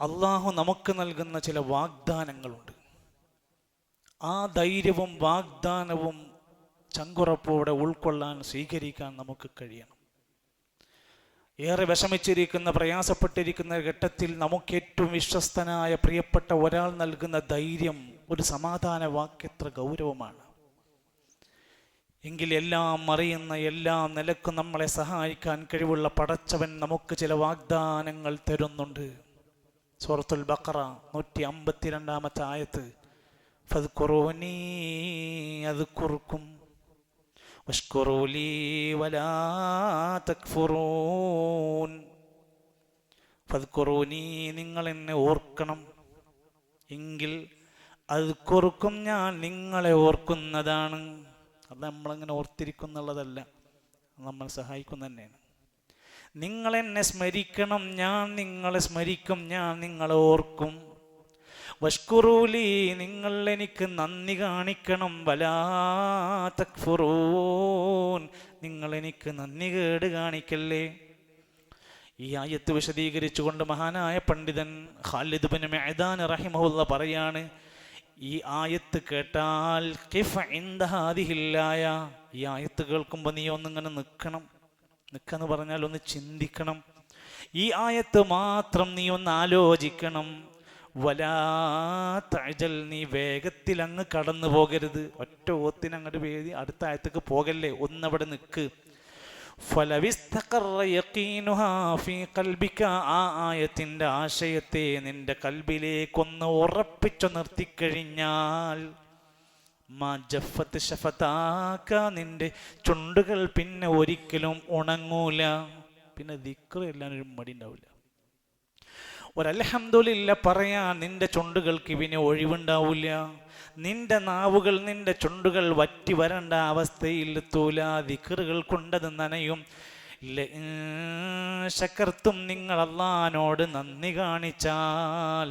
അള്ളാഹു നമുക്ക് നൽകുന്ന ചില വാഗ്ദാനങ്ങളുണ്ട്. ആ ധൈര്യവും വാഗ്ദാനവും ചങ്കുറപ്പോടെ ഉൾക്കൊള്ളാൻ സ്വീകരിക്കാൻ നമുക്ക് കഴിയണം. ഏറെ വിഷമിച്ചിരിക്കുന്ന പ്രയാസപ്പെട്ടിരിക്കുന്ന ഘട്ടത്തിൽ നമുക്ക് ഏറ്റവും വിശ്വസ്തനായ പ്രിയപ്പെട്ട ഒരാൾ നൽകുന്ന ധൈര്യം ഒരു സമാധാന വാക്യത്ര ഗൗരവമാണ്. എങ്കിൽ എല്ലാം അറിയുന്ന എല്ലാം നിലക്കും നമ്മളെ സഹായിക്കാൻ കഴിവുള്ള പടച്ചവൻ നമുക്ക് ചില വാഗ്ദാനങ്ങൾ തരുന്നുണ്ട്. സൂറത്തുൽ ബക്കറ നൂറ്റി അമ്പത്തിരണ്ടാമത്തെ ആയത്ത്. ഫദ്കുറൂനീ അദ്കുറുക്കും വഷ്കുറൂ വലാ നിങ്ങൾ എന്നെ ഓർക്കണം. എങ്കിൽ അത് കുറുക്കും ഞാൻ നിങ്ങളെ ഓർക്കുന്നതാണ്. അത് നമ്മളങ്ങനെ ഓർത്തിരിക്കുന്നുള്ളതല്ല. നമ്മൾ സഹായിക്കുന്ന തന്നെയാണ് നിങ്ങൾ എന്നെ സ്മരിക്കണം ഞാൻ നിങ്ങളെ സ്മരിക്കും ഞാൻ നിങ്ങളെ ഓർക്കും. വഷ്കുറൂലി നിങ്ങൾ എനിക്ക് നന്ദി കാണിക്കണം. വലാ നിങ്ങൾ എനിക്ക് നന്ദി കേട് കാണിക്കല്ലേ? ഈ ആയത്ത് വിശദീകരിച്ചുകൊണ്ട് മഹാനായ പണ്ഡിതൻ ഖാലിദ് ബിൻ മെഹദാൻ റഹിമഹുല്ല പറയാണ് ഈ ആയത്ത് കേട്ടാൽ ഈ ആയത്ത് കേൾക്കുമ്പോൾ നീ ഒന്നിങ്ങനെ നിൽക്കണം നിൽക്കെന്ന് പറഞ്ഞാൽ ഒന്ന് ചിന്തിക്കണം. ഈ ആയത്ത് മാത്രം നീ ഒന്ന് ആലോചിക്കണം. വലാ നീ വേഗത്തിൽ അങ്ങ് കടന്നു പോകരുത്. ഒറ്റ ഓത്തിന് അങ്ങോട്ട് വേദി അടുത്ത ആയത്തേക്ക് പോകല്ലേ? ഒന്നവിടെ നിൽക്ക് ആ ആയത്തിന്റെ ആശയത്തെ നിന്റെ കൽബിലേക്കൊന്ന് ഉറപ്പിച്ചു നിർത്തിക്കഴിഞ്ഞാൽ ജഫത്ത് ഷഫത്താക്ക നിന്റെ ചുണ്ടുകൾ പിന്നെ ഒരിക്കലും ഉണങ്ങൂല. പിന്നെ ദിക്റ് എല്ലാം ഒരു മടി ഉണ്ടാവില്ല ഒരൽഹംദുലില്ല പറയാ നിന്റെ ചുണ്ടുകൾക്ക് പിന്നെ ഒഴിവുണ്ടാവില്ല നിന്റെ നാവുകൾ നിന്റെ ചുണ്ടുകൾ വറ്റി വരേണ്ട അവസ്ഥയിൽ എത്തൂല ദിക്കറുകൾ കൊണ്ടത് നനയും. ശക്കർത്തും നിങ്ങൾ അള്ളഹാനോട് നന്ദി കാണിച്ചാൽ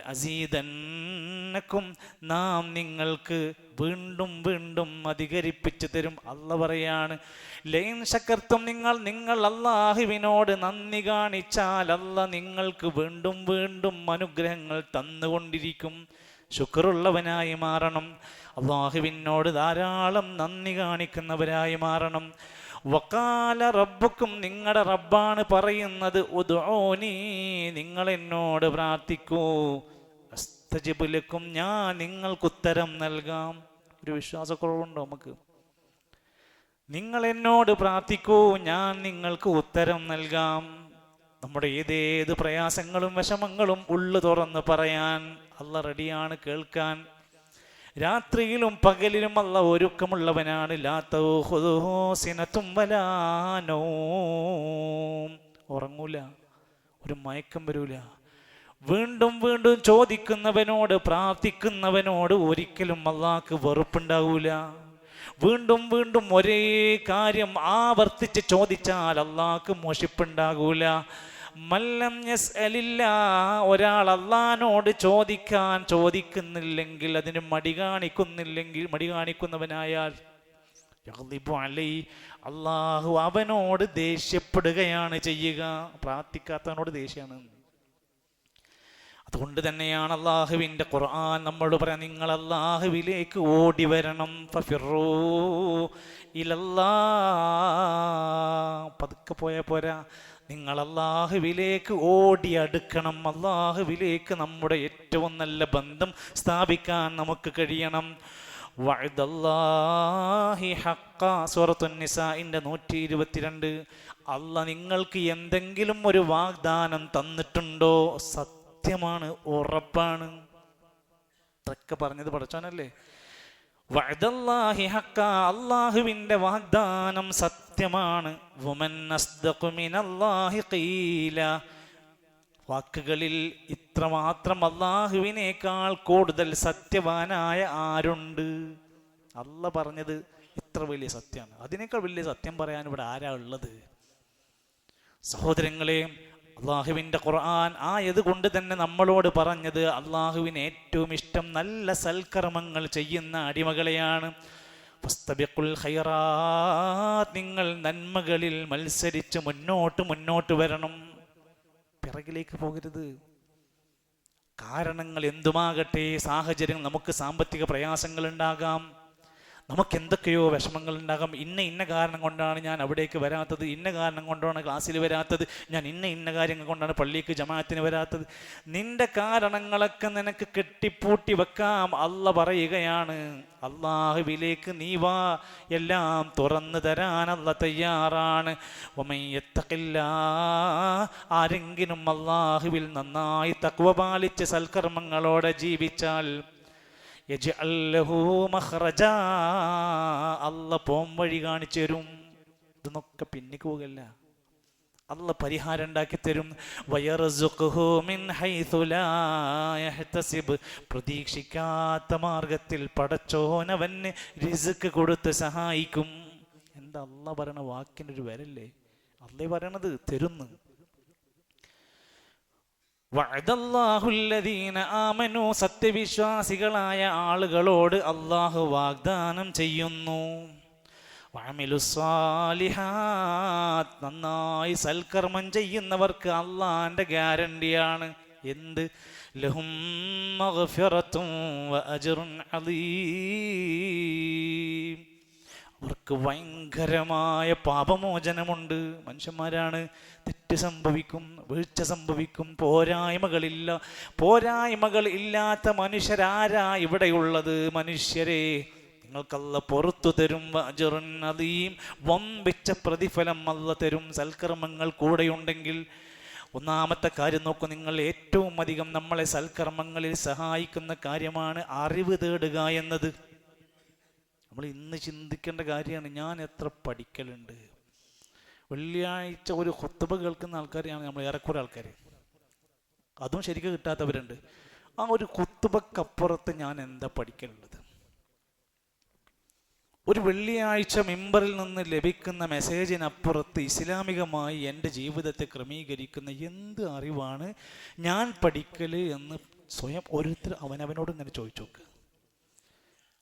അസീതന്നക്കും നാം നിങ്ങൾക്ക് വീണ്ടും വീണ്ടും അധികരിപ്പിച്ചു തരും. അല്ല പറയാണ് ലൈൻ ശക്കർത്തും നിങ്ങൾ നിങ്ങൾ അള്ളാഹുവിനോട് നന്ദി കാണിച്ചാൽ അല്ല നിങ്ങൾക്ക് വീണ്ടും വീണ്ടും അനുഗ്രഹങ്ങൾ തന്നുകൊണ്ടിരിക്കും. ശുക്രുള്ളവനായി മാറണം. അള്ളാഹുവിനോട് ധാരാളം നന്ദി കാണിക്കുന്നവരായി മാറണം. വക്കാല റബ്ബുക്കും നിങ്ങളുടെ റബ്ബാണ് പറയുന്നത് ഉദോനി നിങ്ങൾ എന്നോട് പ്രാർത്ഥിക്കൂ. അസ്തജിബുലക്കും ഞാൻ നിങ്ങൾക്ക് ഉത്തരം നൽകാം. ഒരു വിശ്വാസക്കുറവുണ്ടോ നമുക്ക്? നിങ്ങൾ എന്നോട് പ്രാർത്ഥിക്കൂ ഞാൻ നിങ്ങൾക്ക് ഉത്തരം നൽകാം. നമ്മുടെ ഏതേത് പ്രയാസങ്ങളും വിഷമങ്ങളും ഉള്ളു തുറന്ന് പറയാൻ അല്ല റെഡിയാണ് കേൾക്കാൻ. രാത്രിയിലും പകലിലും അല്ല ഒരുക്കമുള്ളവനാണ് ഉറങ്ങൂല. ഒരു മയക്കം വരൂല. വീണ്ടും വീണ്ടും ചോദിക്കുന്നവനോട് പ്രാർത്ഥിക്കുന്നവനോട് ഒരിക്കലും അള്ളാഹ്ക്ക് വെറുപ്പുണ്ടാവൂല. വീണ്ടും വീണ്ടും ഒരേ കാര്യം ആവർത്തിച്ച് ചോദിച്ചാൽ അള്ളാഹ്ക്ക് മോശിപ്പുണ്ടാകൂല. മല്ലം യസ് അലില്ല ഒരാൾ അള്ളഹാനോട് ചോദിക്കാൻ ചോദിക്കുന്നില്ലെങ്കിൽ അതിന് മടി കാണിക്കുന്നില്ലെങ്കിൽ മടി കാണിക്കുന്നവനായാൽ അള്ളാഹു അവനോട് ദേഷ്യപ്പെടുകയാണ് ചെയ്യുക. പ്രാർത്ഥിക്കാത്തവനോട് ദേഷ്യമാണ്. അതുകൊണ്ട് തന്നെയാണ് അള്ളാഹുവിന്റെ ഖുർആൻ നമ്മളോട് പറയാം നിങ്ങൾ അള്ളാഹുവിലേക്ക് ഓടി വരണം പതുക്കെ പോയാൽ പോരാ. നിങ്ങൾ അള്ളാഹുവിലേക്ക് ഓടി അടുക്കണം. അള്ളാഹുവിലേക്ക് നമ്മുടെ ഏറ്റവും നല്ല ബന്ധം സ്ഥാപിക്കാൻ നമുക്ക് കഴിയണം. നിസാഇന്റെ നൂറ്റി ഇരുപത്തിരണ്ട് അല്ല നിങ്ങൾക്ക് എന്തെങ്കിലും ഒരു വാഗ്ദാനം തന്നിട്ടുണ്ടോ? സത്യമാണ് ഉറപ്പാണ്. ഇതൊക്കെ പറഞ്ഞത് പഠിച്ചോനല്ലേ അല്ലാഹുവിന്റെ വാഗ്ദാനം സത്യമാണ്. വാക്കുകളിൽ ഇത്രമാത്രം അള്ളാഹുവിനേക്കാൾ കൂടുതൽ സത്യവാനായ ആരുണ്ട്? അല്ല പറഞ്ഞത് ഇത്ര വലിയ സത്യമാണ്. അതിനേക്കാൾ വലിയ സത്യം പറയാൻ ഇവിടെ ആരാ ഉള്ളത്? സഹോദരങ്ങളെ അള്ളാഹുവിന്റെ ഖുർആൻ ആയത് കൊണ്ട് തന്നെ നമ്മളോട് പറഞ്ഞത്? അള്ളാഹുവിന് ഏറ്റവും ഇഷ്ടം നല്ല സൽക്കർമ്മങ്ങൾ ചെയ്യുന്ന അടിമകളെയാണ്. നിങ്ങൾ നന്മകളിൽ മത്സരിച്ച് മുന്നോട്ട് മുന്നോട്ട് വരണം. പിറകിലേക്ക് പോകരുത്. കാരണങ്ങൾ എന്തുമാകട്ടെ? സാഹചര്യങ്ങൾ നമുക്ക് സാമ്പത്തിക പ്രയാസങ്ങൾ ഉണ്ടാകാം നമുക്ക് എന്തൊക്കെയോ വിഷമങ്ങൾ ഉണ്ടാകാം ഇന്ന ഇന്ന കാരണം കൊണ്ടാണ് ഞാൻ അവിടേക്ക് വരാത്തത്. ഇന്ന കാരണം കൊണ്ടാണ് ക്ലാസ്സിൽ വരാത്തത്. ഞാൻ ഇന്ന ഇന്ന കാര്യങ്ങൾ കൊണ്ടാണ് പള്ളിക്ക് ജമാഅത്തിന് വരാത്തത്. നിന്റെ കാരണങ്ങളൊക്കെ നിനക്ക് കെട്ടിപ്പൂട്ടി വെക്കാം. അല്ല പറയുകയാണ് അള്ളാഹുവിലേക്ക് നീ വാ. എല്ലാം തുറന്നു തരാൻ അല്ല തയ്യാറാണ്. ഒമയ്യത്തക്കില്ല ആരെങ്കിലും അള്ളാഹുവിൽ നന്നായി തക്വ പാലിച്ച് സൽക്കർമ്മങ്ങളോടെ ജീവിച്ചാൽ. അല്ല പോം വഴി കാണിച്ചു തരും. ഇതൊന്നൊക്കെ പിന്നിക്ക് പോകല്ല. അല്ല പരിഹാരം ഉണ്ടാക്കി തരും. പ്രതീക്ഷിക്കാത്ത മാർഗത്തിൽ പടച്ചോനവന് റിസ്ക് കൊടുത്ത് സഹായിക്കും. എന്താ അല്ല പറയണ വാക്കിന്റെ ഒരു വരല്ലേ? അല്ലേ പറയണത് തരുന്നു. വഅദല്ലാഹുല്ലദീന ആമനു സത്യവിശ്വാസികളായ ആളുകളോട് അള്ളാഹു വാഗ്ദാനം ചെയ്യുന്നു. നന്നായി സൽക്കർമ്മം ചെയ്യുന്നവർക്ക് അള്ളാന്റെ ഗ്യാരണ്ടിയാണ്. എന്ത്? ലഹും മഗ്ഫിറത്തും അവർക്ക് ഭയങ്കരമായ പാപമോചനമുണ്ട്. മനുഷ്യന്മാരാണ് തെറ്റ് സംഭവിക്കും വീഴ്ച സംഭവിക്കും. പോരായ്മകളില്ല പോരായ്മകൾ ഇല്ലാത്ത മനുഷ്യരാരാ ഇവിടെയുള്ളത്? മനുഷ്യരെ നിങ്ങൾക്കല്ല പുറത്തു തരും അജറുൻ അതീം വമ്പിച്ച പ്രതിഫലം അല്ല തരും. സൽക്കർമ്മങ്ങൾ കൂടെയുണ്ടെങ്കിൽ ഒന്നാമത്തെ കാര്യം നോക്കൂ നിങ്ങൾ ഏറ്റവും അധികം നമ്മളെ സൽക്കർമ്മങ്ങളിൽ സഹായിക്കുന്ന കാര്യമാണ് അറിവ് തേടുക എന്നത്. നമ്മൾ ഇന്ന് ചിന്തിക്കേണ്ട കാര്യമാണ് ഞാൻ എത്ര പഠിക്കലുണ്ട്. വെള്ളിയാഴ്ച ഒരു ഹൊത്തുബ കേൾക്കുന്ന ആൾക്കാരെയാണ് നമ്മൾ ഏറെക്കുറെ ആൾക്കാർ അതും ശരിക്കും കിട്ടാത്തവരുണ്ട്. ആ ഒരു കുത്തുബക്കപ്പുറത്ത് ഞാൻ എന്താ പഠിക്കലുള്ളത്? ഒരു വെള്ളിയാഴ്ച മെമ്പറിൽ നിന്ന് ലഭിക്കുന്ന മെസ്സേജിനപ്പുറത്ത് ഇസ്ലാമികമായി എന്റെ ജീവിതത്തെ ക്രമീകരിക്കുന്ന എന്ത് അറിവാണ് ഞാൻ പഠിക്കൽ എന്ന് സ്വയം ഓരോരുത്തർ അവനവനോട് ഇങ്ങനെ ചോദിച്ചു നോക്കുക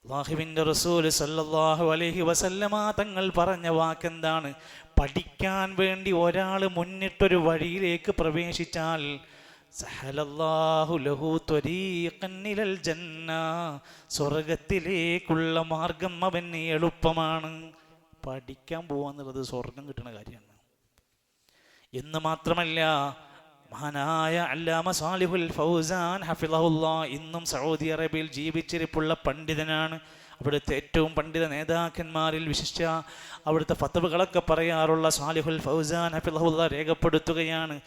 അള്ളാഹുവിന്റെ റസൂൽ സല്ലാഹു അലഹി വസല്ലമ തങ്ങൾ പറഞ്ഞ വാക്കെന്താണ്? പഠിക്കാൻ വേണ്ടി ഒരാൾ മുന്നിട്ടൊരു വഴിയിലേക്ക് പ്രവേശിച്ചാൽ സ്വർഗത്തിലേക്കുള്ള മാർഗം അവന് എളുപ്പമാണ്. പഠിക്കാൻ പോവാന്നുള്ളത് സ്വർഗം കിട്ടുന്ന കാര്യമാണ്. എന്ന് മാത്രമല്ല മഹാനായ അല്ലാമ സാലിഹുൽ ഫൗസാൻ ഹഫിളഹുല്ലാ ഇന്നും സൗദി അറേബ്യയിൽ ജീവിച്ചിരിപ്പുള്ള പണ്ഡിതനാണ്. അവിടുത്തെ ഏറ്റവും പണ്ഡിത നേതാക്കന്മാരിൽ വിശിഷ്ട അവിടുത്തെ ഫത്തവുകളൊക്കെ പറയാറുള്ള സാലിഹുൽ ഫൗസാൻ ഹഫിളഹുല്ല രേഖപ്പെടുത്തുകയാണ്.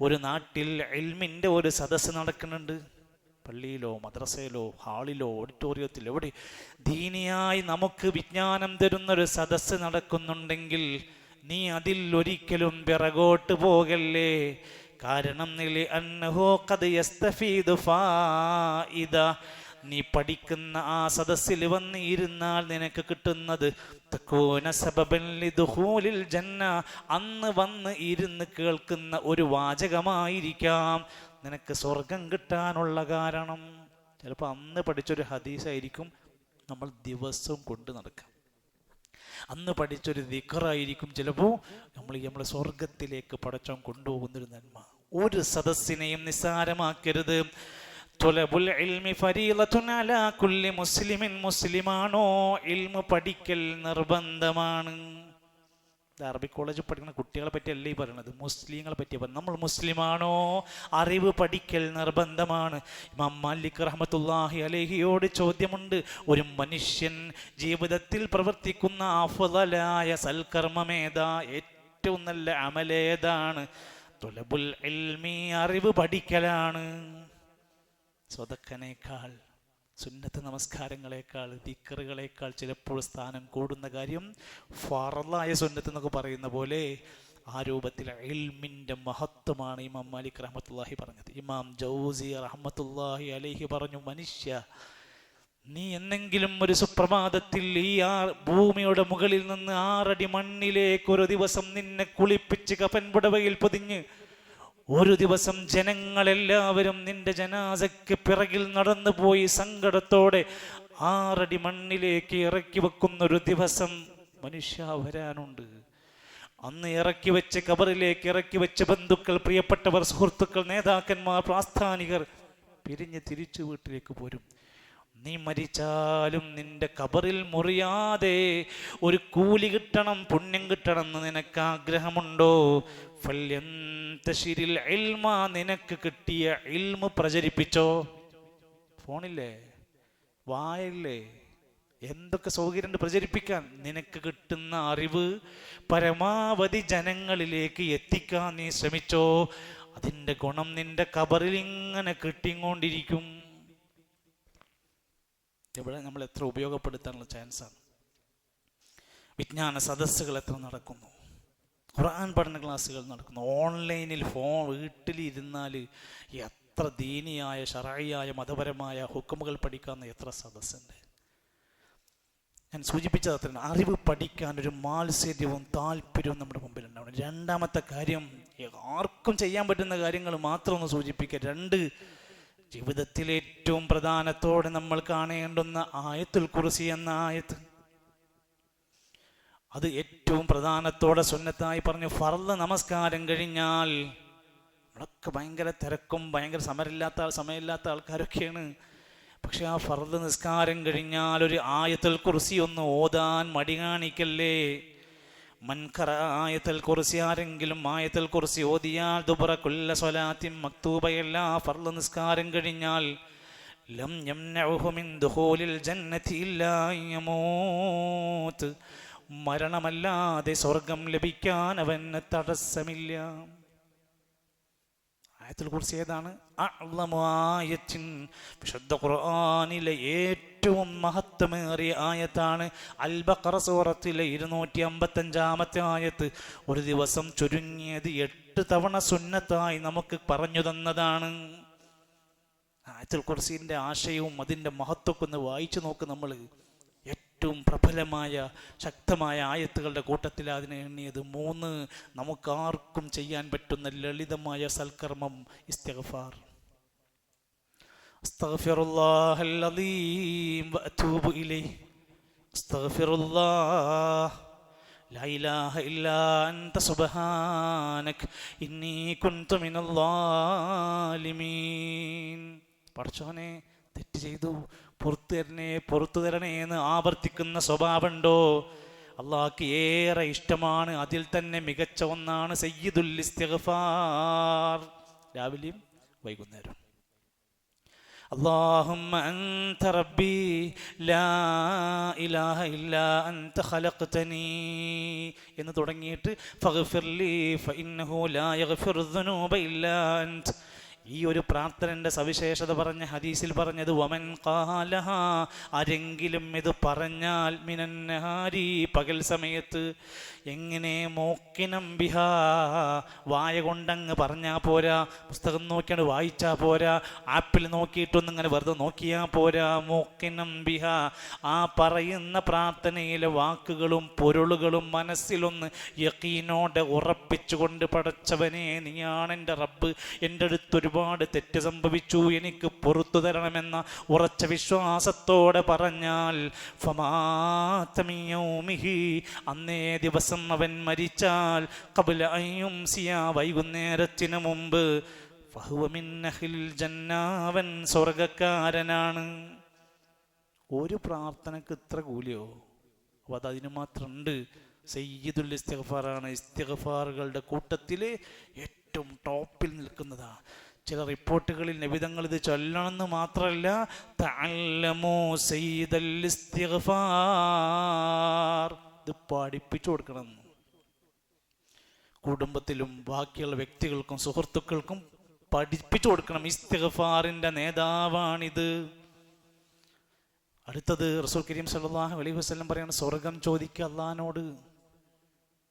ഒരു നാട്ടിൽ എൽമിന്റെ ഒരു സദസ്സ് നടക്കുന്നുണ്ട്. പള്ളിയിലോ മദ്രസയിലോ ഹാളിലോ ഓഡിറ്റോറിയത്തിലോ എവിടെ ദീനിയായി നമുക്ക് വിജ്ഞാനം തരുന്നൊരു സദസ്സ് നടക്കുന്നുണ്ടെങ്കിൽ നീ അതിൽ ഒരിക്കലും പിറകോട്ട് പോകല്ലേ? കാരണം നീ പഠിക്കുന്ന ആ സദസ്സിൽ വന്നിരുന്നാൽ നിനക്ക് കിട്ടുന്നത് ജന്ന. അന്ന് വന്ന് ഇരുന്ന് കേൾക്കുന്ന ഒരു വാചകമായിരിക്കാം. നിനക്ക് സ്വർഗം കിട്ടാനുള്ള കാരണം. ചിലപ്പോൾ അന്ന് പഠിച്ചൊരു ഹദീസായിരിക്കും നമ്മൾ ദിവസവും കൊണ്ട് നടക്കാം. അന്ന് പഠിച്ചൊരു ദിക്കറായിരിക്കും ചിലപ്പോൾ നമ്മൾ നമ്മൾ സ്വർഗത്തിലേക്ക് പടച്ചോൻ കൊണ്ടുപോകുന്നൊരു നന്മ. ഒരു സദസ്സിനെയും നിസ്സാരമാക്കരുത്. തുലബുൽ ഇൽമി അലാ കുല്ലി മുസ്ലിമിൻ മുസ്ലിമാണോ? ഇൽമു പഠിക്കൽ നിർബന്ധമാണ്. അറബി കോളേജിൽ പഠിക്കുന്ന കുട്ടികളെ പറ്റിയല്ല ഈ പറയണത്? മുസ്ലിങ്ങളെ പറയുന്നത് നമ്മൾ മുസ്ലിമാണോ? അറിവ് പഠിക്കൽ നിർബന്ധമാണ്. ഇമാം മാലിക് റഹമത്തുല്ലാഹി അലഹിയോട് ചോദ്യമുണ്ട്. ഒരു മനുഷ്യൻ ജീവിതത്തിൽ പ്രവർത്തിക്കുന്ന അഫലായ സൽക്കർമ്മമേതാ ഏറ്റവും നല്ല അമലേതാണ് തുലബുൽ അറിവ് പഠിക്കലാണ്. സ്വതക്കനേക്കാൾ സുന്നത്ത് നമസ്കാരങ്ങളെക്കാൾ ദിക്കറുകളേക്കാൾ ചിലപ്പോൾ സ്ഥാനം കൂടുന്ന കാര്യം ഫറലായ സുന്നത്ത് എന്നൊക്കെ പറയുന്ന പോലെ ആ രൂപത്തിൽ എൽമിന്റെ മഹത്വമാണ് ഇമാം മാലിക് റഹമത്തുല്ലാഹി പറഞ്ഞത്. ഇമാം ജൗസി റഹമത്തുല്ലാഹി അലഹി പറഞ്ഞു മനുഷ്യ നീ എന്നെങ്കിലും ഒരു സുപ്രഭാതത്തിൽ ഈ ആ ഭൂമിയുടെ മുകളിൽ നിന്ന് ആറടി മണ്ണിലേക്ക് ഒരു ദിവസം നിന്നെ കുളിപ്പിച്ച് കഫൻ പൊതിഞ്ഞ് ഒരു ദിവസം ജനങ്ങളെല്ലാവരും നിന്റെ ജനാസയ്ക്ക് പിറകിൽ നടന്നു പോയി സങ്കടത്തോടെ ആറടി മണ്ണിലേക്ക് ഇറക്കി വെക്കുന്ന ഒരു ദിവസം മനുഷ്യ വരാനുണ്ട്. അന്ന് ഇറക്കി വെച്ച് കബറിലേക്ക് ഇറക്കി വെച്ച ബന്ധുക്കൾ പ്രിയപ്പെട്ടവർ സുഹൃത്തുക്കൾ നേതാക്കന്മാർ പ്രാസ്ഥാനികർ പിരിഞ്ഞ് തിരിച്ചു വീട്ടിലേക്ക് പോരും. നീ മരിച്ചാലും നിന്റെ കബറിൽ മുറിയാതെ ഒരു കൂലി കിട്ടണം പുണ്യം കിട്ടണം എന്ന് നിനക്ക് ആഗ്രഹമുണ്ടോ? നിനക്ക് കിട്ടിയ ഇൽമ പ്രചരിപ്പിച്ചോ? ഫോണില്ലേ? വായല്ലേ? എന്തൊക്കെ സൗകര്യമുണ്ട് പ്രചരിപ്പിക്കാൻ? നിനക്ക് കിട്ടുന്ന അറിവ് പരമാവധി ജനങ്ങളിലേക്ക് എത്തിക്കാൻ നീ ശ്രമിച്ചോ? അതിന്റെ ഗുണം നിന്റെ കബറിൽ ഇങ്ങനെ കിട്ടിക്കൊണ്ടിരിക്കും. ഇവിടെ നമ്മൾ എത്ര ഉപയോഗപ്പെടുത്താനുള്ള ചാൻസാണ് വിജ്ഞാന സദസ്സുകൾ എത്ര നടക്കുന്നു? ഖുർആൻ പഠന ക്ലാസ്സുകൾ നടക്കുന്നു. ഓൺലൈനിൽ ഫോൺ വീട്ടിലിരുന്നാൽ എത്ര ദീനിയായ ഷറായിയായ മതപരമായ ഹുക്കുമുകൾ പഠിക്കാവുന്ന എത്ര സദസ്സുണ്ട്. ഞാൻ സൂചിപ്പിച്ചത് അത്ര അറിവ് പഠിക്കാൻ ഒരു മാത്സര്യവും താല്പര്യവും നമ്മുടെ മുമ്പിൽ ഉണ്ടാവണം രണ്ടാമത്തെ കാര്യം ആർക്കും ചെയ്യാൻ പറ്റുന്ന കാര്യങ്ങൾ മാത്രം ഒന്ന് സൂചിപ്പിക്കുക. രണ്ട് ജീവിതത്തിൽ ഏറ്റവും പ്രധാനത്തോടെ നമ്മൾ കാണേണ്ടുന്ന ആയത്തുൽ കുറിസി എന്ന ആയത്ത് അത് ഏറ്റവും പ്രധാനത്തോടെ സുന്നത്തായി പറഞ്ഞു ഫർദ് നമസ്കാരം കഴിഞ്ഞാൽ നമ്മളൊക്കെ ഭയങ്കര തിരക്കും ഭയങ്കര സമരമില്ലാത്ത സമയമില്ലാത്ത ആൾക്കാരൊക്കെയാണ്. പക്ഷെ ആ ഫർദ് നിസ്കാരം കഴിഞ്ഞാൽ ഒരു ആയത്തിൽ കുറിസി ഒന്ന് ഓതാൻ മടി കാണിക്കല്ലേ? മൻകറ ആയത്തിൽ കുറിസി ആരെങ്കിലും ആയത്തിൽ കുറിസി ഓതിയാൽ ദുബറ കുല്ല സ്വലാത്തിൻ മക്തൂബയല്ല ഫർദ് നിസ്കാരം കഴിഞ്ഞാൽ ലം യംനഉഹു മിൻ ദുഖൂലിൽ ജന്നതി ഇല്ലാ മരണമല്ലാതെ സ്വർഗം ലഭിക്കാൻ അവന് തടസ്സമില്ല. ആയത്തിൽ കുറിച്ച് ഏതാണ്? വിശുദ്ധ ഖുർആനിലെ ഏറ്റവും മഹത്വമേറിയ ആയത്താണ് അൽ ബഖറ സൂറത്തിലെ ഇരുന്നൂറ്റി അമ്പത്തഞ്ചാമത്തെ ആയത്ത്. ഒരു ദിവസം ചുരുങ്ങിയത് എട്ട് തവണ സുന്നത്തായി നമുക്ക് പറഞ്ഞു തന്നതാണ്. ആയത്തിൽ കുർസീന്റെ ആശയവും അതിന്റെ മഹത്വമൊക്കെ ഒന്ന് വായിച്ചു നോക്ക് നമ്മൾ ഏറ്റവും പ്രബലമായ ശക്തമായ ആയത്തുകളുടെ കൂട്ടത്തിൽ അതിനെ എണ്ണിയത് മൂന്ന് നമുക്കാർക്കും ചെയ്യാൻ പറ്റുന്ന ലളിതമായ സൽക്കർമ്മം ഇസ്തിഗ്ഫാർ أستغفر الله العظيم وأتوب إليه أستغفر الله لا إله إلا أنت سبحانك إني كنت من الظالمين പഠിച്ചോനെ തെറ്റ് ചെയ്തു പുറത്തു തരണേ പുറത്തു തരണേ എന്ന് ആവർത്തിക്കുന്ന സ്വഭാവമുണ്ടോ അള്ളാഹ്ക്ക് ഏറെ ഇഷ്ടമാണ് അതിൽ തന്നെ മികച്ച ഒന്നാണ് സയ്യിദുൽ ഇസ്തിഗ്ഫാർ രാവിലെയും വൈകുന്നേരം اللهم أنت ربي لا إله إلا أنت خلقتني എന്ന് തുടങ്ങിയിട്ട് ഫഗ്ഫിർലി ഫഇന്നഹു ലാ യഗ്ഫിറു ദുനൂബ ഇല്ലാ അൻത ഈ ഒരു പ്രാർത്ഥനന്റെ സവിശേഷത പറഞ്ഞ ഹദീസിൽ പറഞ്ഞത് വമൻ കാലഹ ആരെങ്കിലും ഇത് പറഞ്ഞാൽ മിനന്നഹാരി പകൽ സമയത്ത് എങ്ങനെ മോക്കിനം ബിഹാ വായ കൊണ്ടങ്ങ് പറഞ്ഞാൽ പോരാ. പുസ്തകം നോക്കിയാണ് വായിച്ചാൽ പോരാ. ആപ്പിൽ നോക്കിയിട്ടൊന്നും ഇങ്ങനെ വെറുതെ നോക്കിയാൽ പോരാ. മോക്കിനം ബിഹ ആ പറയുന്ന പ്രാർത്ഥനയിലെ വാക്കുകളും പൊരുളുകളും മനസ്സിലൊന്ന് യക്കീനോടെ ഉറപ്പിച്ചുകൊണ്ട് പടച്ചവനെ നീയാണ് എന്റെ റബ്ബ്. എന്റെ അടുത്ത് ഒരുപാട് തെറ്റ് സംഭവിച്ചു. എനിക്ക് പുറത്തു തരണമെന്ന ഉറച്ച വിശ്വാസത്തോടെ പറഞ്ഞാൽ ഫമാത്തമിയൗമിഹി അന്നേ ദിവസം അവൻ മരിച്ചാൽ കബുല അയ്യും സിയ വൈകുന്നേരത്തിന് മുമ്പ്. ജന്നാവൻ സ്വർഗക്കാരനാണ് ഒരു പ്രാർത്ഥനക്ക് ഇത്ര കൂലിയോ? അപ്പോൾ അത് അതിന് മാത്രമുണ്ട് സയ്യിദുൽ ഇസ്തിഗ്ഫാറാണ്. ഇസ്തിഗ്ഫാറുകളുടെ കൂട്ടത്തിൽ ഏറ്റവും ടോപ്പിൽ നിൽക്കുന്നതാണ് ചില റിപ്പോർട്ടുകളിൽ നിബിതങ്ങൾ ഇത് ചൊല്ലണമെന്ന് മാത്രമല്ല തല്ലമോ സയ്യിദൽ ഇസ്തിഗ്ഫാർ. ഇത് പഠിപ്പിച്ചു കൊടുക്കണം. കുടുംബത്തിലും ബാക്കിയുള്ള വ്യക്തികൾക്കും സുഹൃത്തുക്കൾക്കും പഠിപ്പിച്ചു കൊടുക്കണം. ഇസ്തിഗ്ഫാറിന്റെ നേതാവാണിത്. അടുത്തത് റസൂൽ കരീം സല്ലല്ലാഹു അലൈഹി വസല്ലം പറയാണ് സ്വർഗം ചോദിക്കുക അള്ളഹാനോട്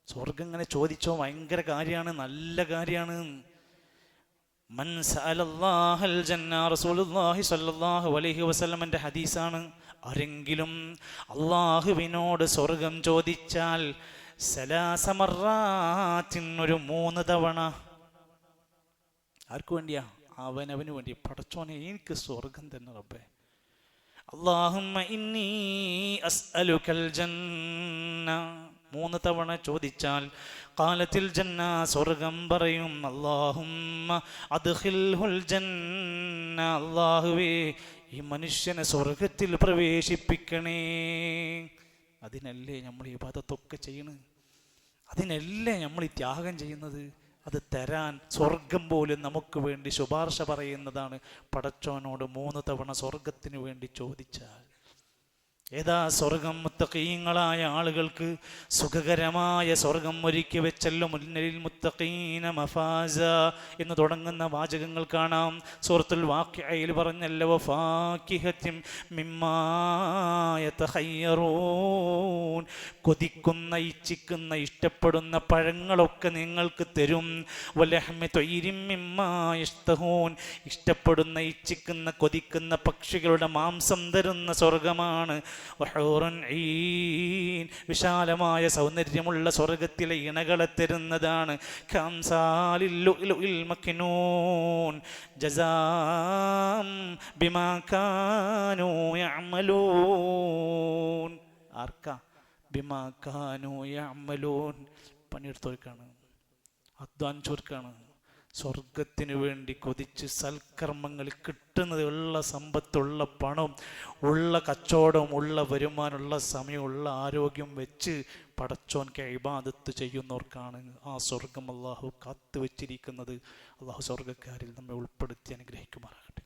സ്വർഗം ഇങ്ങനെ ചോദിച്ചോ ഭയങ്കര കാര്യമാണ് നല്ല കാര്യമാണ്. മൻ സഅലല്ലാഹൽ ജന്ന റസൂലുള്ളാഹി സല്ലല്ലാഹു അലൈഹി വസല്ലമന്റെ ഹദീസാണ്. ആരെങ്കിലും അള്ളാഹുവിനോട് സ്വർഗം ചോദിച്ചാൽ സലാസമറാത്തിനൊരു മൂന്ന് തവണ. ആർക്കു വേണ്ടിയാ? അവനവന് വേണ്ടി. പടച്ചോനെ എനിക്ക് സ്വർഗം തന്നെ റബ്ബേ. അള്ളാഹുമ്മ ഇന്നി അസ്അലുക്കൽ ജന്ന. മൂന്ന് തവണ ചോദിച്ചാൽ കാലത്തിൽ ജന്ന സ്വർഗം പറയും. അള്ളാഹുമ്മ അദ്ഖിൽഹുൽ ജന്ന. അള്ളാഹുവേ ഈ മനുഷ്യനെ സ്വർഗത്തിൽ പ്രവേശിപ്പിക്കണേ. അതിനല്ലേ നമ്മൾ ഈ പദത്തൊക്കെ ചെയ്യണത് അതിനല്ലേ നമ്മൾ ഈ ത്യാഗം ചെയ്യുന്നത്? അത് തരാൻ സ്വർഗം പോലും നമുക്ക് വേണ്ടി ശുപാർശ പറയുന്നതാണ്. പടച്ചോനോട് മൂന്ന് തവണ സ്വർഗത്തിന് വേണ്ടി ചോദിച്ചാൽ ഏതാ സ്വർഗം മുത്തക്കീങ്ങളായ ആളുകൾക്ക് സുഖകരമായ സ്വർഗം ഒരുക്കി വെച്ചല്ലോ മുന്നിൽ മുത്തക്കീന മഫാസ എന്ന് തുടങ്ങുന്ന വാചകങ്ങൾ കാണാം. സൂറത്തുൽ വാക്യയിൽ പറഞ്ഞല്ലോ ഫാക്കിഹത്തിൻ മിമ്മായ കൊതിക്കുന്ന ഇച്ഛിക്കുന്ന ഇഷ്ടപ്പെടുന്ന പഴങ്ങളൊക്കെ നിങ്ങൾക്ക് തരും. വലഹമ്മ മിമ്മാ മിമ്മായിഷ്ടഹൂൻ ഇഷ്ടപ്പെടുന്ന ഇച്ഛിക്കുന്ന കൊതിക്കുന്ന പക്ഷികളുടെ മാംസം തരുന്ന സ്വർഗമാണ്. വിശാലമായ സൗന്ദര്യമുള്ള സ്വർഗത്തിലെ ഇണകളെ തരുന്നതാണ്. ആർക്കാ? ബിമാ കാനൂ യഅമലൂൻ. പണിയെടുത്തോർക്കാണ് അധ്വാനിച്ചോർക്കാണ്. സ്വർഗത്തിന് വേണ്ടി കൊതിച്ച് സൽക്കർമ്മങ്ങൾ കിട്ടുന്നത് ഉള്ള സമ്പത്തുള്ള പണം ഉള്ള കച്ചവടം ഉള്ള വരുമാനമുള്ള സമയമുള്ള ആരോഗ്യം വെച്ച് പടച്ചോൻക്ക് ഇബാദത്ത് ചെയ്യുന്നവർക്കാണ് ആ സ്വർഗം അള്ളാഹു കാത്തു വച്ചിരിക്കുന്നത് അള്ളാഹു സ്വർഗക്കാരിൽ നമ്മെ ഉൾപ്പെടുത്തി അനുഗ്രഹിക്കുമാറാകട്ടെ.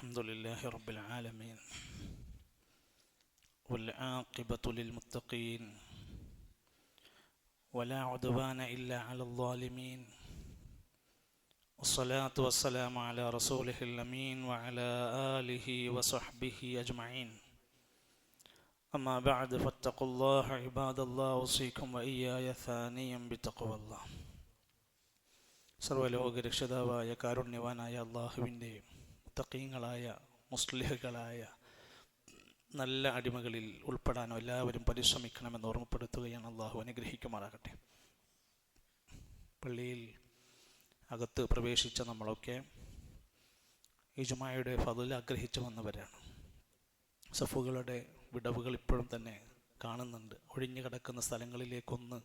الحمد لله رب العالمين والعاقبة للمتقين ولا عدوان إلا على الظالمين والصلاة والسلام على رسوله الأمين وعلى آله وصحبه أجمعين أما بعد فاتقوا الله عباد الله أوصيكم وإياي ثانيا بتقوى الله സർവലോക രക്ഷിതാവായ കാരുണ്യവാനായ അള്ളാഹുവിൻ്റെ തക്കീങ്ങളായ മുസ്ലിഹുകളായ നല്ല അടിമകളിൽ ഉൾപ്പെടാനോ എല്ലാവരും പരിശ്രമിക്കണമെന്ന് ഓർമ്മപ്പെടുത്തുകയാണ് അള്ളാഹു അനുഗ്രഹിക്കുമാറാകട്ടെ. പള്ളിയിൽ അകത്ത് പ്രവേശിച്ച നമ്മളൊക്കെ ഈ ജുമായുടെ ഫതിൽ ആഗ്രഹിച്ചു വന്നവരാണ്. സഫുകളുടെ വിടവുകൾ ഇപ്പോഴും തന്നെ കാണുന്നുണ്ട്. ഒഴിഞ്ഞു കിടക്കുന്ന സ്ഥലങ്ങളിലേക്കൊന്ന്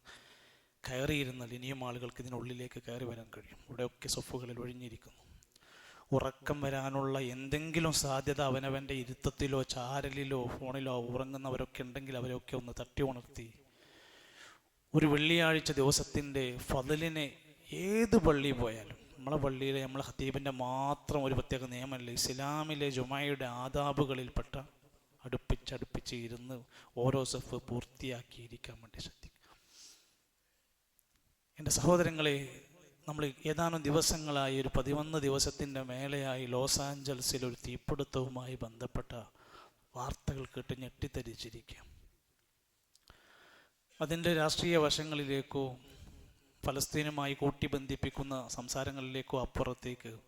കയറിയിരുന്നാൽ ഇനിയും ആളുകൾക്ക് ഇതിനുള്ളിലേക്ക് കയറി വരാൻ കഴിയും. ഇവിടെയൊക്കെ സൊഫുകളിൽ ഒഴിഞ്ഞിരിക്കുന്നു. ഉറക്കം വരാനുള്ള എന്തെങ്കിലും സാധ്യത അവനവന്റെ ഇരുത്തത്തിലോ ചാരലിലോ ഫോണിലോ ഉറങ്ങുന്നവരൊക്കെ ഉണ്ടെങ്കിൽ അവരൊക്കെ ഒന്ന് തട്ടി ഉണർത്തി. ഒരു വെള്ളിയാഴ്ച ദിവസത്തിന്റെ ഫതിലിനെ ഏത് പള്ളി പോയാലും നമ്മളെ പള്ളിയിലെ നമ്മളെ ഹത്തീബിന്റെ മാത്രം ഒരു പ്രത്യേക നിയമമല്ല ഇസ്ലാമിലെ ജുമായയുടെ ആദാബുകളിൽപ്പെട്ട അടുപ്പിച്ചടുപ്പിച്ച് അടുപ്പിച്ച് ഇരുന്ന് ഓരോ സഫ് പൂർത്തിയാക്കിയിരിക്കാൻ വേണ്ടി ശ്രദ്ധിക്കും എന്റെ സഹോദരങ്ങളെ നമ്മൾ ഏതാനും ദിവസങ്ങളായി ഒരു പതിമൊന്ന് ദിവസത്തിന്റെ മേലെയായി ലോസ് ആഞ്ചൽസിൽ ഒരു തീപിടുത്തവുമായി ബന്ധപ്പെട്ട വാർത്തകൾ കേട്ട് ഞെട്ടിത്തരിച്ചിരിക്കുക. അതിന്റെ രാഷ്ട്രീയ വശങ്ങളിലേക്കോ ഫലസ്തീനുമായി കൂട്ടി ബന്ധിപ്പിക്കുന്ന സംസാരങ്ങളിലേക്കോ അപ്പുറത്തേക്ക്.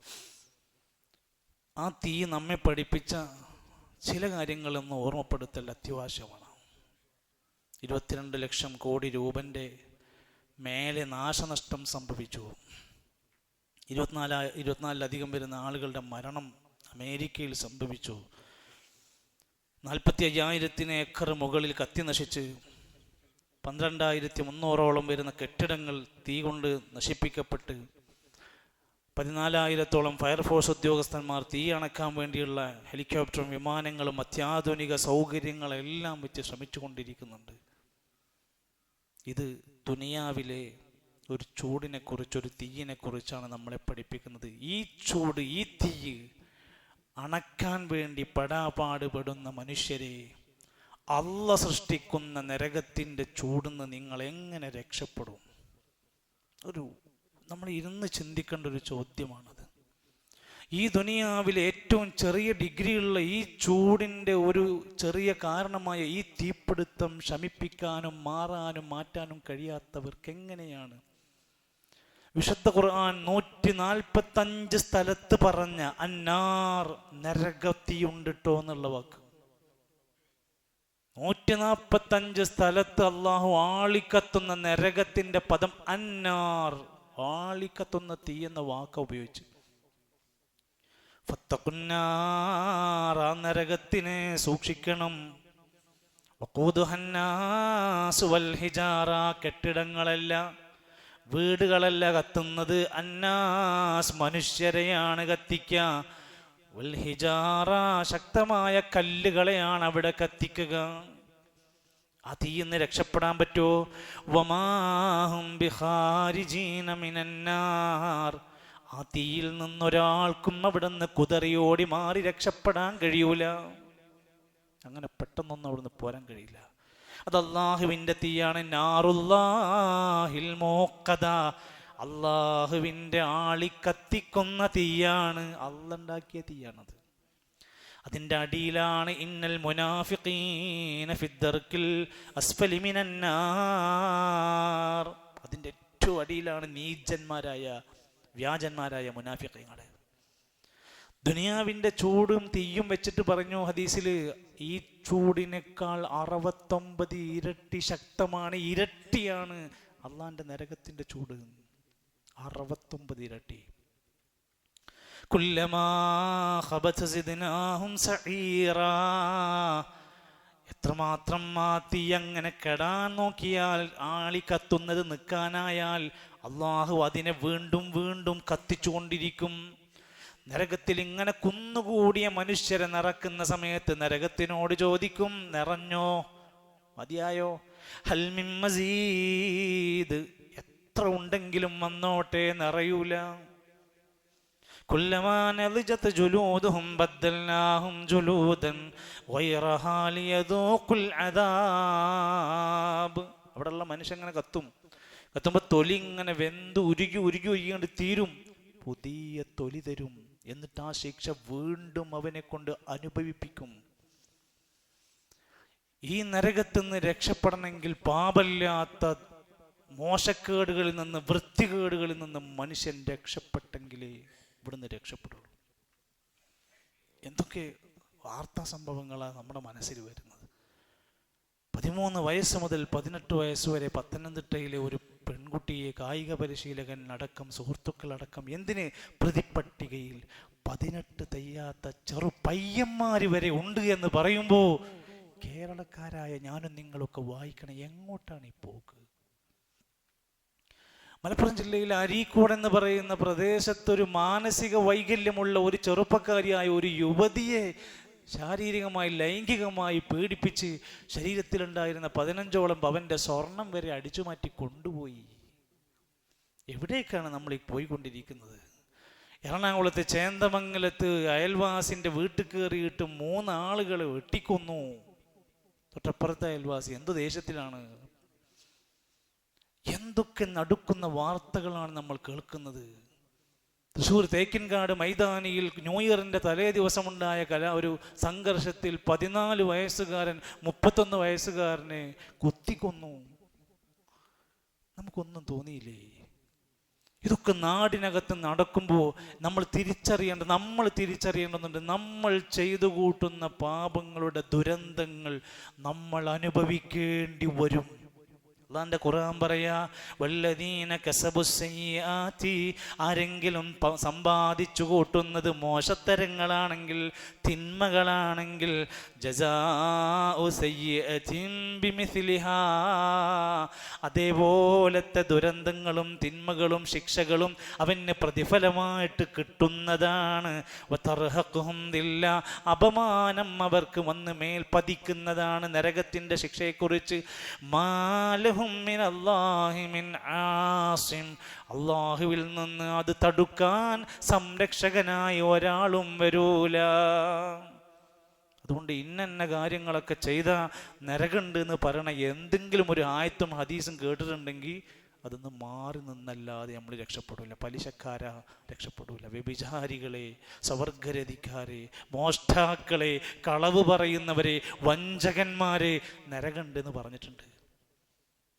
ആ തീ നമ്മെ പഠിപ്പിച്ച ചില കാര്യങ്ങളൊന്നും ഓർമ്മപ്പെടുത്തൽ അത്യാവശ്യമാണ്. ഇരുപത്തിരണ്ട് ലക്ഷം കോടി രൂപന്റെ മേലെ നാശനഷ്ടം സംഭവിച്ചു. ഇരുപത്തിനാല് ഇരുപത്തിനാലിലധികം വരുന്ന ആളുകളുടെ മരണം അമേരിക്കയിൽ സംഭവിച്ചു. നാൽപ്പത്തി അയ്യായിരത്തിന് ഏക്കർ മുകളിൽ കത്തി നശിച്ച് പന്ത്രണ്ടായിരത്തി മുന്നൂറോളം വരുന്ന കെട്ടിടങ്ങൾ തീ കൊണ്ട് നശിപ്പിക്കപ്പെട്ട് പതിനാലായിരത്തോളം ഫയർഫോഴ്സ് ഉദ്യോഗസ്ഥന്മാർ തീ അണക്കാൻ വേണ്ടിയുള്ള ഹെലികോപ്റ്ററും വിമാനങ്ങളും അത്യാധുനിക സൗകര്യങ്ങളെല്ലാം വെച്ച് ശ്രമിച്ചുകൊണ്ടിരിക്കുന്നുണ്ട്. ഇത് ദുനിയാവിലെ ഒരു ചൂടിനെ കുറിച്ച് ഒരു തീയിനെ കുറിച്ചാണ് നമ്മളെ പഠിപ്പിക്കുന്നത്. ഈ ചൂട് ഈ തീ അണക്കാൻ വേണ്ടി പെടാപാടുപെടുന്ന മനുഷ്യരെ അല്ല സൃഷ്ടിക്കുന്ന നരകത്തിന്റെ ചൂടുന്ന് നിങ്ങൾ എങ്ങനെ രക്ഷപ്പെടും? ഒരു നമ്മൾ ഇരുന്ന് ചിന്തിക്കേണ്ട ഒരു ചോദ്യമാണത്. ഈ ദുനിയാവിൽ ഏറ്റവും ചെറിയ ഡിഗ്രിയുള്ള ഈ ചൂടിന്റെ ഒരു ചെറിയ കാരണമായ ഈ തീപിടുത്തം ശമിപ്പിക്കാനും മാറാനും മാറ്റാനും കഴിയാത്തവർക്ക് എങ്ങനെയാണ്? വിശുദ്ധ ഖുർആൻ നൂറ്റി നാൽപ്പത്തഞ്ച് സ്ഥലത്ത് പറഞ്ഞ അന്നാർ നരകത്തിയുണ്ടിട്ടോ എന്നുള്ള വാക്ക്. നൂറ്റി നാൽപ്പത്തഞ്ച് സ്ഥലത്ത് അള്ളാഹു ആളിക്കത്തുന്ന നരകത്തിന്റെ പദം അന്നാർ ആളിക്കത്തുന്ന തീ എന്ന വാക്ക ഉപയോഗിച്ച്. ഫത്തക്കുന്നാർ സൂക്ഷിക്കണം. കെട്ടിടങ്ങളല്ല വീടുകളല്ല കത്തുന്നത്. അന്നാസ് മനുഷ്യരെയാണ് കത്തിക്ക. വൽ ഹിജാറ ശക്തമായ കല്ലുകളെയാണ് അവിടെ കത്തിക്കുക. ആ തീയിന്ന് രക്ഷപ്പെടാൻ പറ്റുമോ? വമാഹും ബിഹാരിജീന മിനന്നാർ. ആ തീയിൽ നിന്നൊരാൾക്കും അവിടുന്ന് ഓടി മാറി രക്ഷപ്പെടാൻ കഴിയൂല. അങ്ങനെ പെട്ടെന്നൊന്നും അവിടുന്ന് പോരാൻ കഴിയില്ല. അത് അള്ളാഹുവിന്റെ തീയാണ്. നാറുല്ലാഹിൽ മോക്കത അള്ളാഹുവിന്റെ ആളി കത്തിക്കുന്ന തീയാണ്. അള്ളുണ്ടാക്കിയ തീയാണത്. അതിന്റെ അടിയിലാണ് ഇന്നൽ മുനാഫിഖീന ഫിദ്ദർക്കിൽ അസ്ഫലി മിനന്നാർ. അതിന്റെ ഏറ്റവും അടിയിലാണ് നീചന്മാരായ വ്യാജന്മാരായ മുനാഫിക്കങ്ങളെ ദുനിയാവിന്റെ ചൂടും തീയും വെച്ചിട്ട് പറഞ്ഞു ഹദീസിൽ ഈ ചൂടിനേക്കാൾ അറുപത്തൊമ്പത് ഇരട്ടി ശക്തമാണ് ഇരട്ടിയാണ് അള്ളാന്റെ നരകത്തിന്റെ ചൂട്. അറുപത്തൊമ്പത് ഇരട്ടി. എത്രമാത്രം ആ തീ അങ്ങനെ കെടാൻ നോക്കിയാൽ ആളി കത്തുന്നത് നിൽക്കാനായാൽ അള്ളാഹു അതിനെ വീണ്ടും വീണ്ടും കത്തിച്ചുകൊണ്ടിരിക്കും നരകത്തിൽ ഇങ്ങനെ കുന്നുകൂടിയ മനുഷ്യരെ നിറക്കുന്ന സമയത്ത് നരകത്തിനോട് ചോദിക്കും നിറഞ്ഞോ മതിയായോ ഹൽമിൻ മസീദ് എത്ര ഉണ്ടെങ്കിലും വന്നോട്ടെ നിറയൂല كلما نضجت جلودهم بدلناهم جلودا غيرها ليذوقوا العذاب അവിടെയുള്ള മനുഷ്യൻ ഇങ്ങനെ കത്തും കത്തുമ്പോൾ തൊലി ഇങ്ങനെ വെന്ത് ഉരുകി ഉരുകി ഉരുകിക്കൊണ്ട് തീരും. പുതിയ തൊലി തരും. എന്നിട്ട് ആ ശിക്ഷ വീണ്ടും അവനെ കൊണ്ട് അനുഭവിപ്പിക്കും. ഈ നരകത്തിൽ നിന്ന് രക്ഷപ്പെടണമെങ്കിൽ പാപമില്ലാത്ത മോശക്കേടുകളിൽ നിന്ന് വൃത്തികേടുകളിൽ നിന്ന് മനുഷ്യൻ രക്ഷപ്പെട്ടെങ്കിലേ ഇവിടുന്ന് രക്ഷപ്പെടുള്ളൂ. എന്തൊക്കെ വാർത്താ സംഭവങ്ങളാണ് നമ്മുടെ മനസ്സിൽ വരുന്നത്. പതിമൂന്ന് വയസ്സ് മുതൽ പതിനെട്ട് വയസ്സ് വരെ പത്തനംതിട്ടയിലെ ഒരു പെൺകുട്ടിയെ കായിക പരിശീലകൻ അടക്കം സുഹൃത്തുക്കളടക്കം എന്തിന് പ്രതിപ്പട്ടികയിൽ പതിനെട്ട് തെയ്യാത്ത ചെറു പയ്യന്മാർ വരെ ഉണ്ട് എന്ന് പറയുമ്പോൾ കേരളക്കാരായ ഞാനും നിങ്ങളൊക്കെ വായിക്കണം എങ്ങോട്ടാണ് ഈ പോക്ക്? മലപ്പുറം ജില്ലയിലെ അരീക്കോട് എന്ന് പറയുന്ന പ്രദേശത്തൊരു മാനസിക വൈകല്യമുള്ള ഒരു ചെറുപ്പക്കാരിയായ ഒരു യുവതിയെ ശാരീരികമായി ലൈംഗികമായി പീഡിപ്പിച്ച് ശരീരത്തിലുണ്ടായിരുന്ന പതിനഞ്ചോളം പവന്റെ സ്വർണം വരെ അടിച്ചു മാറ്റി കൊണ്ടുപോയി. എവിടേക്കാണ് നമ്മൾ ഈ പോയിക്കൊണ്ടിരിക്കുന്നത്? എറണാകുളത്തെ ചേന്ദമംഗലത്ത് അയൽവാസിന്റെ വീട്ടിൽ കയറിയിട്ട് മൂന്നാളുകളെ വെട്ടിക്കൊന്നു. തൊട്ടപ്പുറത്തെ അയൽവാസി എന്ത് ദേശത്തിലാണ് എന്തൊക്കെ നടുക്കുന്ന വാർത്തകളാണ് നമ്മൾ കേൾക്കുന്നത്? തൃശ്ശൂർ തേക്കിൻകാട് മൈതാനിയിൽ ന്യൂ ഇയറിന്റെ തലേ ദിവസമുണ്ടായ കല ഒരു സംഘർഷത്തിൽ പതിനാല് വയസ്സുകാരൻ മുപ്പത്തൊന്ന് വയസ്സുകാരനെ കുത്തിക്കൊന്നു. നമുക്കൊന്നും തോന്നിയില്ലേ? ഇതൊക്കെ നാടിനകത്ത് നടക്കുമ്പോൾ നമ്മൾ തിരിച്ചറിയേണ്ട നമ്മൾ തിരിച്ചറിയേണ്ടതുണ്ട്. നമ്മൾ ചെയ്തു കൂട്ടുന്ന പാപങ്ങളുടെ ദുരന്തങ്ങൾ നമ്മൾ അനുഭവിക്കേണ്ടി വരും. അള്ളാന്റെ ഖുർആൻ പറയാ വല്ലദീന കസബുസയ്യാത്തി ആരെങ്കിലും സമ്പാദിച്ചു കൂട്ടുന്നത് മോശത്തരങ്ങളാണെങ്കിൽ തിന്മകളാണെങ്കിൽ ബിമിസ്ലിഹാ. അതേപോലത്തെ ദുരന്തങ്ങളും തിന്മകളും ശിക്ഷകളും അവന് പ്രതിഫലമായിട്ട് കിട്ടുന്നതാണ്. അപമാനം അവർക്ക് വന്ന് മേൽ പതിക്കുന്നതാണ് നരകത്തിന്റെ ശിക്ഷയെക്കുറിച്ച്. മാലഹും അല്ലാഹി മിൻ അള്ളാഹുവിൽ നിന്ന് അത് തടുക്കാൻ സംരക്ഷകനായി ഒരാളും വരൂല. അതുകൊണ്ട് ഇന്നന്ന കാര്യങ്ങളൊക്കെ ചെയ്ത നരകുണ്ട് എന്ന് പറയണ എന്തെങ്കിലും ഒരു ആയത്തും ഹദീസും കേട്ടിട്ടുണ്ടെങ്കിൽ അതൊന്ന് മാറി നിന്നല്ലാതെ നമ്മൾ രക്ഷപ്പെടൂല. പലിശക്കാര രക്ഷപ്പെടൂല. വ്യഭിചാരികളെ സവർഗരതിക്കാരെ മോഷ്ടാക്കളെ കളവ് പറയുന്നവരെ വഞ്ചകന്മാരെ നരകണ്ടെന്ന് പറഞ്ഞിട്ടുണ്ട്.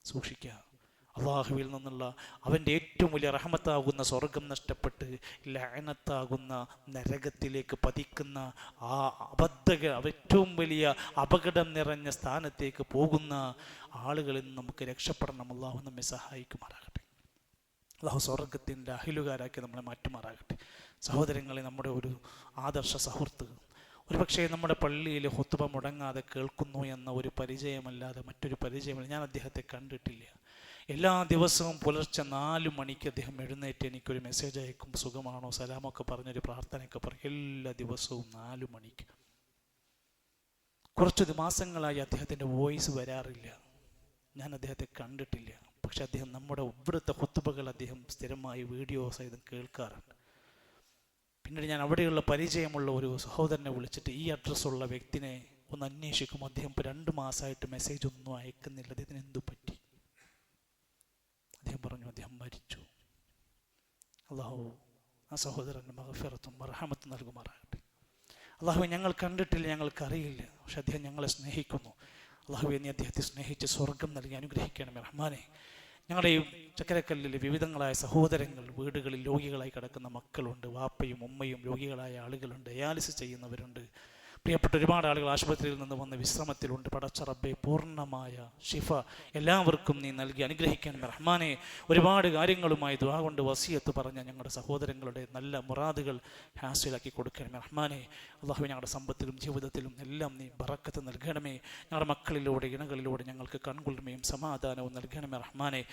സൂക്ഷിക്കുക. അള്ളാഹുവിൽ നിന്നുള്ള അവന്റെ ഏറ്റവും വലിയ റഹമത്താകുന്ന സ്വർഗം നഷ്ടപ്പെട്ട് ലയനത്താകുന്ന നരകത്തിലേക്ക് പതിക്കുന്ന ആ അബദ്ധക ഏറ്റവും വലിയ അപകടം നിറഞ്ഞ സ്ഥാനത്തേക്ക് പോകുന്ന ആളുകളിൽ നിന്ന് നമുക്ക് രക്ഷപ്പെടണം. അള്ളാഹു നമ്മെ സഹായിക്കുമാറാകട്ടെ. അള്ളാഹു സ്വർഗത്തിന്റെ അഹിലുകാരാക്കി നമ്മളെ മാറ്റുമാറാകട്ടെ. സഹോദരങ്ങളെ നമ്മുടെ ഒരു ആദർശ സുഹൃത്ത് ഒരുപക്ഷേ നമ്മുടെ പള്ളിയിൽ ഹൊത്തുബ മുടങ്ങാതെ കേൾക്കുന്നു എന്ന ഒരു പരിചയമല്ലാതെ മറ്റൊരു പരിചയമില്ല. ഞാൻ അദ്ദേഹത്തെ കണ്ടിട്ടില്ല. എല്ലാ ദിവസവും പുലർച്ചെ നാല് മണിക്ക് അദ്ദേഹം എഴുന്നേറ്റ് എനിക്കൊരു മെസ്സേജ് അയക്കും. സുഖമാണോ? സലാമൊക്കെ പറഞ്ഞൊരു പ്രാർത്ഥനയൊക്കെ പറയും എല്ലാ ദിവസവും നാല് മണിക്ക്. കുറച്ച് മാസങ്ങളായി അദ്ദേഹത്തിന്റെ വോയിസ് വരാറില്ല. ഞാൻ അദ്ദേഹത്തെ കണ്ടിട്ടില്ല. പക്ഷെ അദ്ദേഹം നമ്മുടെ ഇവിടുത്തെ ഹുത്തുബകൾ അദ്ദേഹം സ്ഥിരമായി വീഡിയോസ് സഹിതം കേൾക്കാറുണ്ട്. പിന്നീട് ഞാൻ അവിടെയുള്ള പരിചയമുള്ള ഒരു സഹോദരനെ വിളിച്ചിട്ട് ഈ അഡ്രസ്സുള്ള വ്യക്തിനെ ഒന്ന് അന്വേഷിക്കും അദ്ദേഹം ഇപ്പോൾ രണ്ട് മാസമായിട്ട് മെസ്സേജ് ഒന്നും അയക്കുന്നില്ല. അദ്ദേഹത്തിന് എന്തു പറ്റി? അദ്ദേഹം പറഞ്ഞു അദ്ദേഹം മരിച്ചു. അള്ളാഹു ആ സഹോദരന് മഹഫിറത്തും മർഹമത്തും നൽകുമാറാകട്ടെ. അള്ളാഹു ഞങ്ങൾ കണ്ടിട്ടില്ല ഞങ്ങൾക്കറിയില്ല പക്ഷെ അദ്ദേഹം ഞങ്ങളെ സ്നേഹിക്കുന്നു. അള്ളാഹു നീ അദ്ദേഹത്തെ സ്നേഹിച്ച് സ്വർഗം നൽകി അനുഗ്രഹിക്കണമേ റഹ്മാനെ. ഞങ്ങളുടെ ഈ ചക്കരക്കല്ലിലെ വിവിധങ്ങളായ സഹോദരങ്ങൾ വീടുകളിൽ രോഗികളായി കിടക്കുന്ന മക്കളുണ്ട് വാപ്പയും ഉമ്മയും രോഗികളായ ആളുകളുണ്ട് ഡയാലിസിസ് ചെയ്യുന്നവരുണ്ട്. പ്രിയപ്പെട്ട ഒരുപാട് ആളുകൾ ആശുപത്രിയിൽ നിന്ന് വന്ന് വിശ്രമത്തിലുണ്ട്. പടച്ചറബെ പൂർണമായ ഷിഫ എല്ലാവർക്കും നീ നൽകി. അനുഗ്രഹിക്കാൻ റഹ്മാനെ ഒരുപാട് കാര്യങ്ങളുമായി ദ്വാ കൊണ്ട് വസിയത്ത് പറഞ്ഞ ഞങ്ങളുടെ സഹോദരങ്ങളുടെ നല്ല മുറാദുകൾ ഹാസിലാക്കി കൊടുക്കണമേ. റഹ്മാനെ അള്ളാഹു ഞങ്ങളുടെ സമ്പത്തിലും ജീവിതത്തിലും എല്ലാം നീ ബറക്കത്ത് നൽകണമേ. ഞങ്ങളുടെ മക്കളിലൂടെ ഇണകളിലൂടെ ഞങ്ങൾക്ക് കൺകുളിമയും സമാധാനവും നൽകണമേ റഹ്മാനെ.